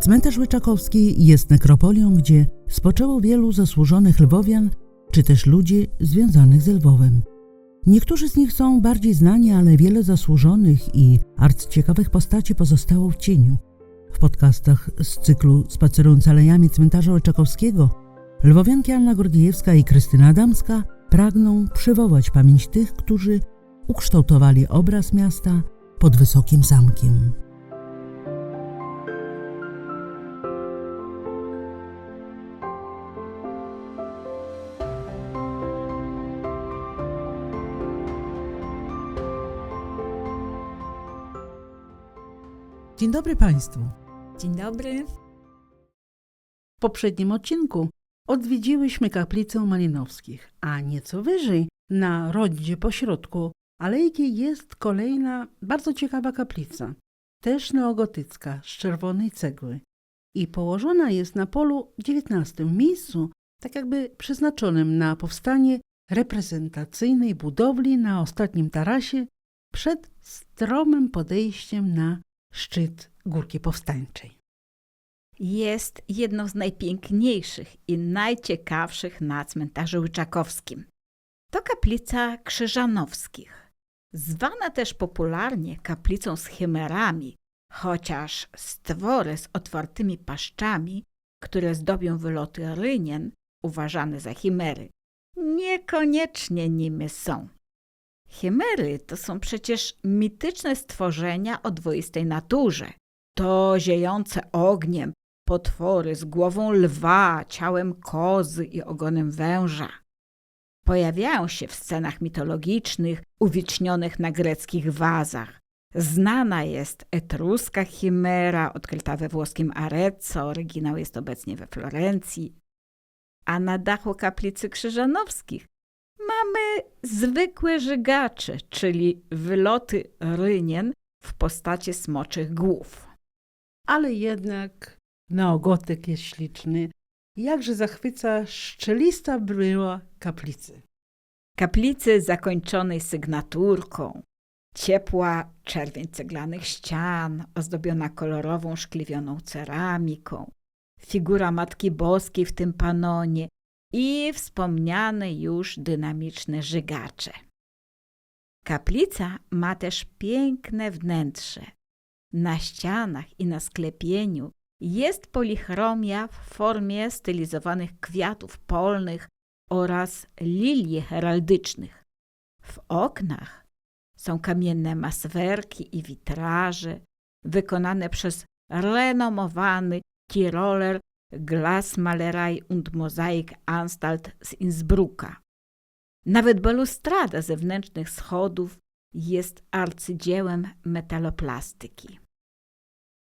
Cmentarz Łyczakowski jest nekropolią, gdzie spoczęło wielu zasłużonych lwowian, czy też ludzi związanych z Lwowem. Niektórzy z nich są bardziej znani, ale wiele zasłużonych i arcyciekawych postaci pozostało w cieniu. W podcastach z cyklu Spacerując alejami cmentarza Łyczakowskiego lwowianki Anna Gordijewska i Krystyna Adamska pragną przywołać pamięć tych, którzy ukształtowali obraz miasta pod wysokim zamkiem. Dzień dobry Państwu. Dzień dobry. W poprzednim odcinku odwiedziłyśmy kaplicę Malinowskich, a nieco wyżej, na rondzie pośrodku alejki jest kolejna bardzo ciekawa kaplica, też neogotycka, z czerwonej cegły i położona jest na polu XIX, miejscu tak jakby przeznaczonym na powstanie reprezentacyjnej budowli na ostatnim tarasie przed stromym podejściem na szczyt Górki Powstańczej. Jest jedną z najpiękniejszych i najciekawszych na cmentarzu Łyczakowskim. To kaplica Krzyżanowskich, zwana też popularnie kaplicą z chimerami, chociaż stwory z otwartymi paszczami, które zdobią wyloty rynien, uważane za chimery, niekoniecznie nimi są. Chimery to są przecież mityczne stworzenia o dwoistej naturze. To ziejące ogniem potwory z głową lwa, ciałem kozy i ogonem węża. Pojawiają się w scenach mitologicznych, uwicznionych na greckich wazach. Znana jest etruska chimera, odkryta we włoskim Arezzo, oryginał jest obecnie we Florencji. A na dachu kaplicy Krzyżanowskich mamy zwykłe żygacze, czyli wyloty rynien w postaci smoczych głów. ale jednak neogotyk jest śliczny. Jakże zachwyca szczelista bryła kaplicy. Kaplicy zakończonej sygnaturką, ciepła czerwień ceglanych ścian, ozdobiona kolorową szkliwioną ceramiką, figura Matki Boskiej w tym panonie i wspomniane już dynamiczne żygacze. Kaplica ma też piękne wnętrze. Na ścianach i na sklepieniu jest polichromia w formie stylizowanych kwiatów polnych oraz lilii heraldycznych. W oknach są kamienne maswerki i witraże wykonane przez renomowany Tiroler Glasmalerei und Mosaik Anstalt z Innsbrucka. Nawet balustrada zewnętrznych schodów jest arcydziełem metaloplastyki.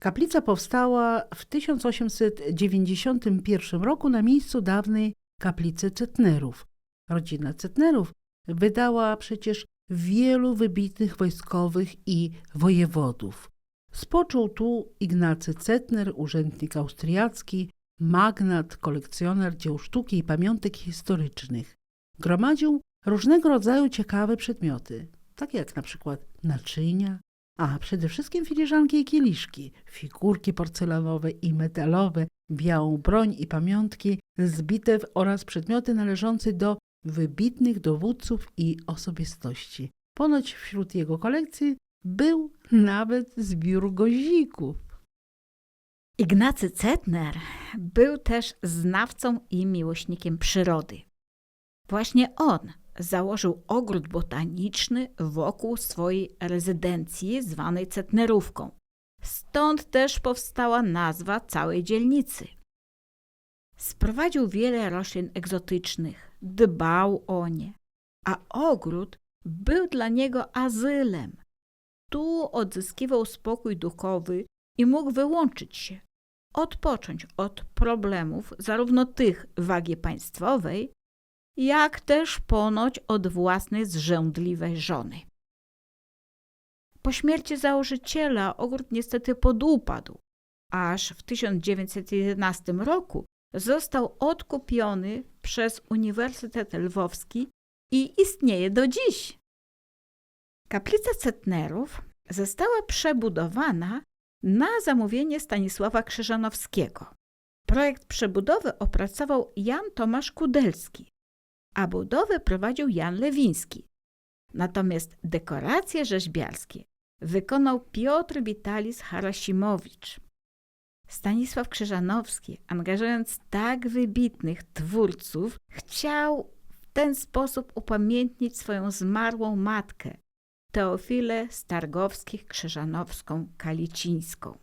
Kaplica powstała w 1891 roku na miejscu dawnej kaplicy Cetnerów. Rodzina Cetnerów wydała przecież wielu wybitnych wojskowych i wojewodów. Spoczął tu Ignacy Cetner, urzędnik austriacki, magnat, kolekcjoner dzieł sztuki i pamiątek historycznych. Gromadził różnego rodzaju ciekawe przedmioty, takie jak na przykład naczynia, a przede wszystkim filiżanki i kieliszki, figurki porcelanowe i metalowe, białą broń i pamiątki z bitew oraz przedmioty należące do wybitnych dowódców i osobistości. Ponoć wśród jego kolekcji był nawet zbiór gozików. Ignacy Cetner był też znawcą i miłośnikiem przyrody. Właśnie on założył ogród botaniczny wokół swojej rezydencji zwanej Cetnerówką. Stąd też powstała nazwa całej dzielnicy. Sprowadził wiele roślin egzotycznych, dbał o nie, a ogród był dla niego azylem. Tu odzyskiwał spokój duchowy i mógł wyłączyć się, odpocząć od problemów, zarówno tych wagi państwowej, jak też ponoć od własnej zrzędliwej żony. Po śmierci założyciela ogród niestety podupadł, aż w 1911 roku został odkupiony przez Uniwersytet Lwowski i istnieje do dziś. Kaplica Cetnerów została przebudowana na zamówienie Stanisława Krzyżanowskiego. Projekt przebudowy opracował Jan Tomasz Kudelski, a budowę prowadził Jan Lewiński. Natomiast dekoracje rzeźbiarskie wykonał Piotr Witalis Harasimowicz. Stanisław Krzyżanowski, angażując tak wybitnych twórców, chciał w ten sposób upamiętnić swoją zmarłą matkę, Teofilę Stargowskich Krzyżanowską Kalicińską.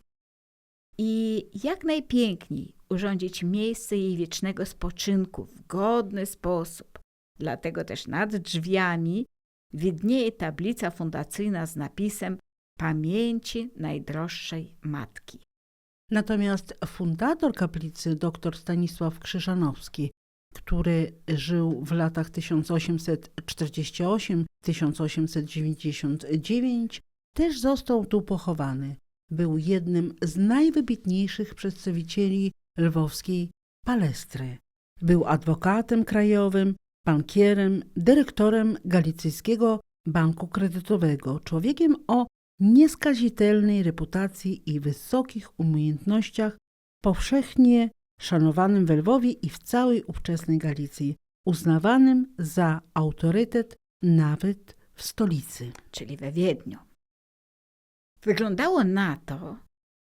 I jak najpiękniej urządzić miejsce jej wiecznego spoczynku w godny sposób. Dlatego też nad drzwiami widnieje tablica fundacyjna z napisem Pamięci najdroższej matki. Natomiast fundator kaplicy, dr Stanisław Krzyżanowski, który żył w latach 1848-1899, też został tu pochowany. Był jednym z najwybitniejszych przedstawicieli lwowskiej palestry. Był adwokatem krajowym, bankierem, dyrektorem Galicyjskiego Banku Kredytowego, człowiekiem o nieskazitelnej reputacji i wysokich umiejętnościach, powszechnie szanowanym w Lwowie i w całej ówczesnej Galicji, uznawanym za autorytet nawet w stolicy. czyli we Wiedniu. Wyglądało na to,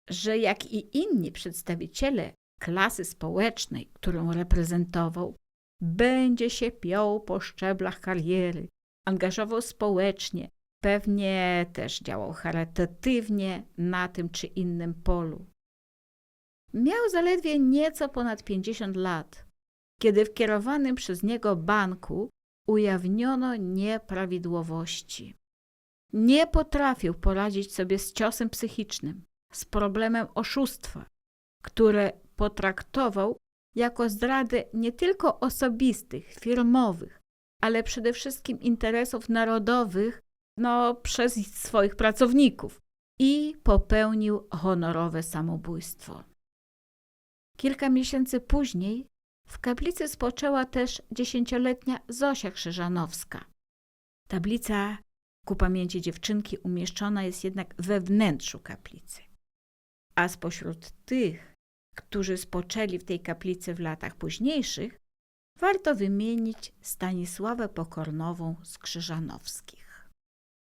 że jak i inni przedstawiciele klasy społecznej, którą reprezentował, będzie się piął po szczeblach kariery, angażował społecznie, pewnie też działał charytatywnie na tym czy innym polu. Miał zaledwie nieco ponad 50 lat, kiedy w kierowanym przez niego banku ujawniono nieprawidłowości. Nie potrafił poradzić sobie z ciosem psychicznym, z problemem oszustwa, które potraktował jako zdradę nie tylko osobistych, firmowych, ale przede wszystkim interesów narodowych no, przez swoich pracowników i popełnił honorowe samobójstwo. Kilka miesięcy później w kaplicy spoczęła też dziesięcioletnia Zosia Krzyżanowska. Tablica ku pamięci dziewczynki umieszczona jest jednak we wnętrzu kaplicy. A spośród tych, którzy spoczęli w tej kaplicy w latach późniejszych, warto wymienić Stanisławę Pokornową z Krzyżanowskich.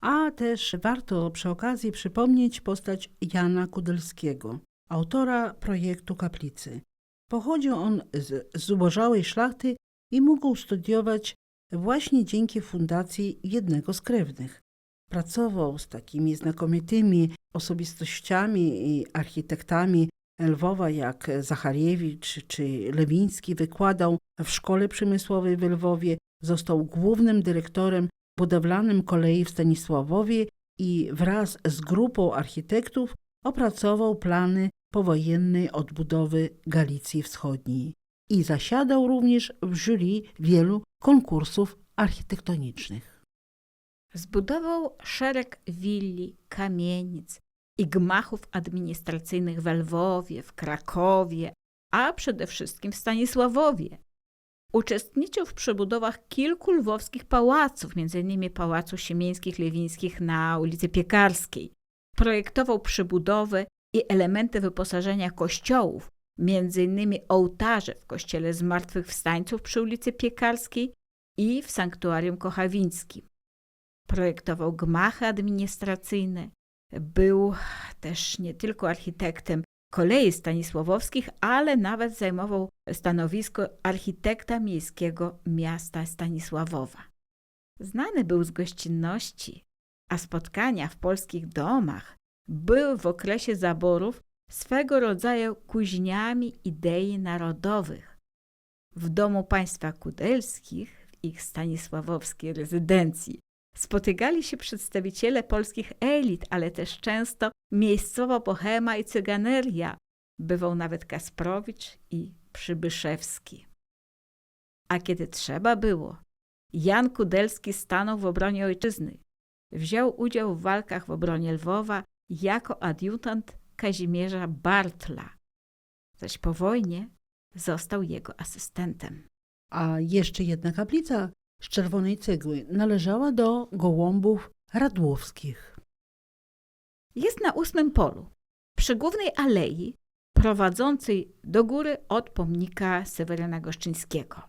A też warto przy okazji przypomnieć postać Jana Kudelskiego, autora projektu kaplicy. Pochodził on z zubożałej szlachty i mógł studiować właśnie dzięki fundacji jednego z krewnych. Pracował z takimi znakomitymi osobistościami i architektami Lwowa jak Zachariewicz czy Lewiński. Wykładał w Szkole Przemysłowej w Lwowie, został głównym dyrektorem budowlanym kolei w Stanisławowie i wraz z grupą architektów opracował plany powojennej odbudowy Galicji Wschodniej i zasiadał również w jury wielu konkursów architektonicznych. Zbudował szereg willi, kamienic i gmachów administracyjnych w Lwowie, w Krakowie, a przede wszystkim w Stanisławowie. Uczestniczył w przebudowach kilku lwowskich pałaców, m.in. Pałacu Siemieńskich Lewińskich na ulicy Piekarskiej. Projektował przebudowę i elementy wyposażenia kościołów, m.in. ołtarze w kościele Zmartwychwstańców przy ulicy Piekarskiej i w sanktuarium kochawińskim. Projektował gmachy administracyjne. Był też nie tylko architektem kolei stanisławowskich, ale nawet zajmował stanowisko architekta miejskiego miasta Stanisławowa. Znany był z gościnności, a spotkania w polskich domach były w okresie zaborów swego rodzaju kuźniami idei narodowych. W domu państwa kudelskich, w ich stanisławowskiej rezydencji, spotykali się przedstawiciele polskich elit, ale też często miejscowa bohema i cyganeria. Bywał nawet Kasprowicz i Przybyszewski. A kiedy trzeba było, Jan Kudelski stanął w obronie ojczyzny. Wziął udział w walkach w obronie Lwowa jako adiutant Kazimierza Bartla, zaś po wojnie został jego asystentem. A jeszcze jedna kaplica z czerwonej cegły należała do gołąbów radłowskich. Jest na ósmym polu, przy głównej alei prowadzącej do góry od pomnika Seweryna Goszczyńskiego.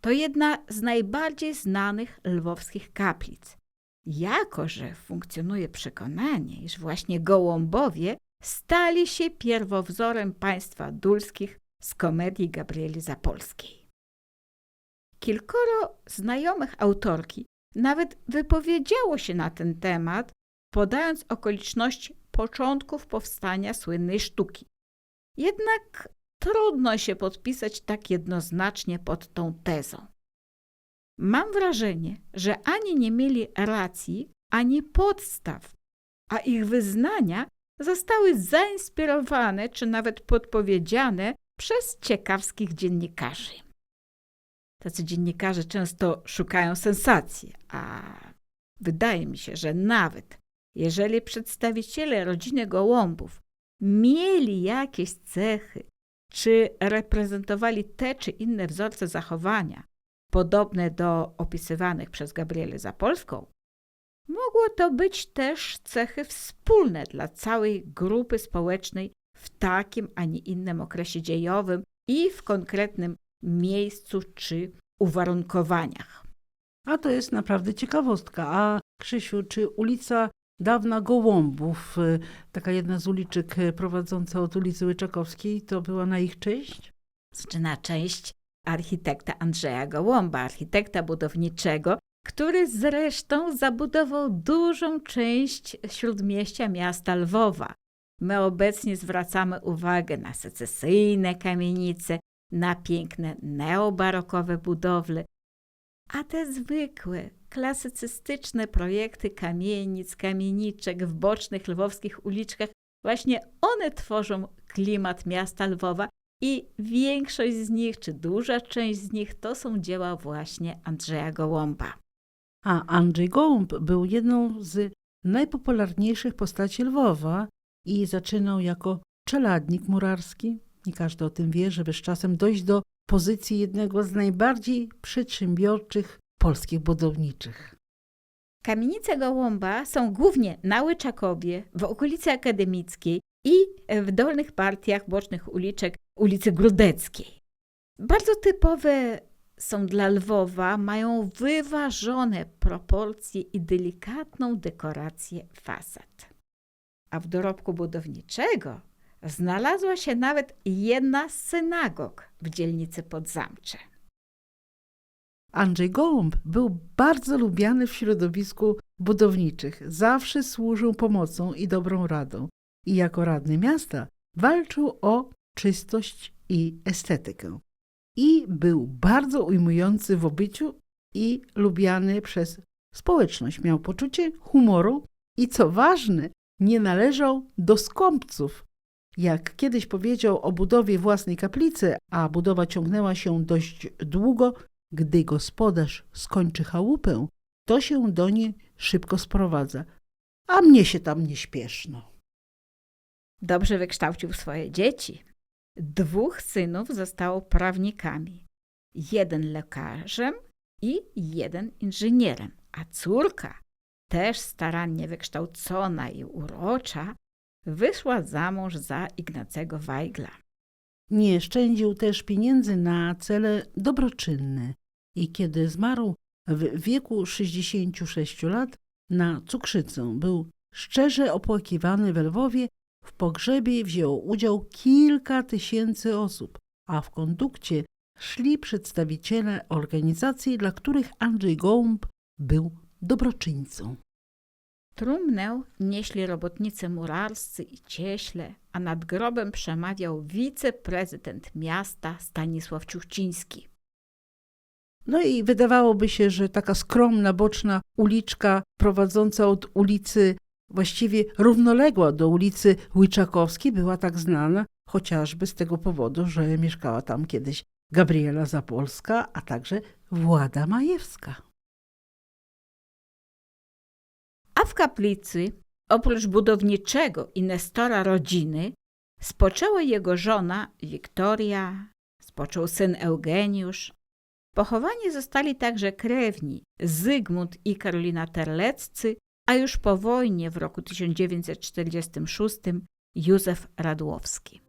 To jedna z najbardziej znanych lwowskich kaplic. Jako, że funkcjonuje przekonanie, iż właśnie Gołąbowie stali się pierwowzorem państwa dulskich z komedii Gabrieli Zapolskiej. Kilkoro znajomych autorki nawet wypowiedziało się na ten temat, podając okoliczności początków powstania słynnej sztuki. Jednak trudno się podpisać tak jednoznacznie pod tą tezą. Mam wrażenie, że ani nie mieli racji, ani podstaw, a ich wyznania zostały zainspirowane czy nawet podpowiedziane przez ciekawskich dziennikarzy. Tacy dziennikarze często szukają sensacji, a wydaje mi się, że nawet jeżeli przedstawiciele rodziny Gołąbów mieli jakieś cechy, czy reprezentowali te czy inne wzorce zachowania, podobne do opisywanych przez Gabrielę Zapolską, mogło to być też cechy wspólne dla całej grupy społecznej w takim, a nie innym okresie dziejowym i w konkretnym miejscu czy uwarunkowaniach. A to jest naprawdę ciekawostka. A Krzysiu, czy ulica dawna Gołąbów, y, taka jedna z uliczek y, prowadząca od ulicy Łyczakowskiej, to była na ich część? Znaczy na część architekta Andrzeja Gołąba, architekta budowniczego, który zresztą zabudował dużą część śródmieścia miasta Lwowa. My obecnie zwracamy uwagę na secesyjne kamienice, na piękne neobarokowe budowle, a te zwykłe, klasycystyczne projekty kamienic, kamieniczek w bocznych lwowskich uliczkach, właśnie one tworzą klimat miasta Lwowa i większość z nich, czy duża część z nich, to są dzieła właśnie Andrzeja Gołąba. A Andrzej Gołąb był jedną z najpopularniejszych postaci Lwowa i zaczynał jako czeladnik murarski. Nie każdy o tym wie, żeby z czasem dojść do pozycji jednego z najbardziej przedsiębiorczych polskich budowniczych. Kamienice Gołąba są głównie na Łyczakowie, w okolicy Akademickiej i w dolnych partiach bocznych uliczek ulicy Grudeckiej. Bardzo typowe są dla Lwowa, mają wyważone proporcje i delikatną dekorację fasad. A w dorobku budowniczego znalazła się nawet jedna z synagog w dzielnicy Podzamcze. Andrzej Gołąb był bardzo lubiany w środowisku budowniczych. Zawsze służył pomocą i dobrą radą. I jako radny miasta walczył o czystość i estetykę. I był bardzo ujmujący w obyciu i lubiany przez społeczność. Miał poczucie humoru i co ważne, nie należał do skąpców. Jak kiedyś powiedział o budowie własnej kaplicy, a budowa ciągnęła się dość długo, gdy gospodarz skończy chałupę, to się do niej szybko sprowadza, a mnie się tam nie śpieszno. Dobrze wykształcił swoje dzieci. Dwóch synów zostało prawnikami. Jeden lekarzem i jeden inżynierem, a córka, też starannie wykształcona i urocza, wyszła za mąż za Ignacego Wajgla. Nie szczędził też pieniędzy na cele dobroczynne i kiedy zmarł w wieku 66 lat na cukrzycę, był szczerze opłakiwany w Lwowie. W pogrzebie wzięło udział kilka tysięcy osób, a w kondukcie szli przedstawiciele organizacji, dla których Andrzej Gołąb był dobroczyńcą. Trumnę nieśli robotnicy murarscy i cieśle, a nad grobem przemawiał wiceprezydent miasta Stanisław Ciuchciński. No i wydawałoby się, że taka skromna, boczna uliczka prowadząca od ulicy właściwie równoległa do ulicy Łyczakowskiej była tak znana chociażby z tego powodu, że mieszkała tam kiedyś Gabriela Zapolska, a także Włada Majewska. A w kaplicy, oprócz budowniczego i Nestora rodziny, spoczęła jego żona Wiktoria, spoczął syn Eugeniusz. Pochowani zostali także krewni Zygmunt i Karolina Terleccy, a już po wojnie w roku 1946 Józef Radłowski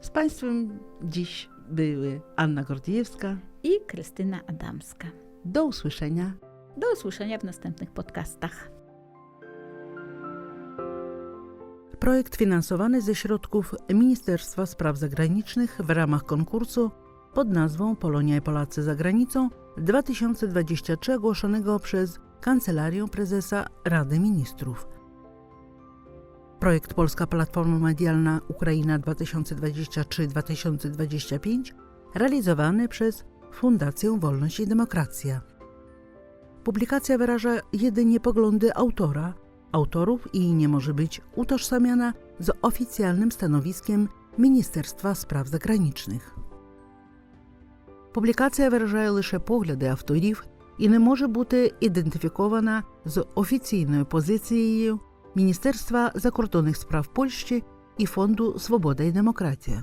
Z Państwem dziś były Anna Gordiejewska. i Krystyna Adamska. Do usłyszenia. Do usłyszenia w następnych podcastach. Projekt finansowany ze środków Ministerstwa Spraw Zagranicznych w ramach konkursu pod nazwą Polonia i Polacy za granicą 2023 ogłoszonego przez Kancelarię Prezesa Rady Ministrów. Projekt Polska Platforma Medialna Ukraina 2023-2025 realizowany przez Fundację Wolność i Demokracja. Publikacja wyraża jedynie poglądy autora, autorów i nie może być utożsamiana z oficjalnym stanowiskiem Міністерства справ Заграничних. Публікація виражає лише погляди авторів і не може бути ідентифікована з офіційною позицією Міністерства закордонних справ Польщі і Фонду Свобода і демократія.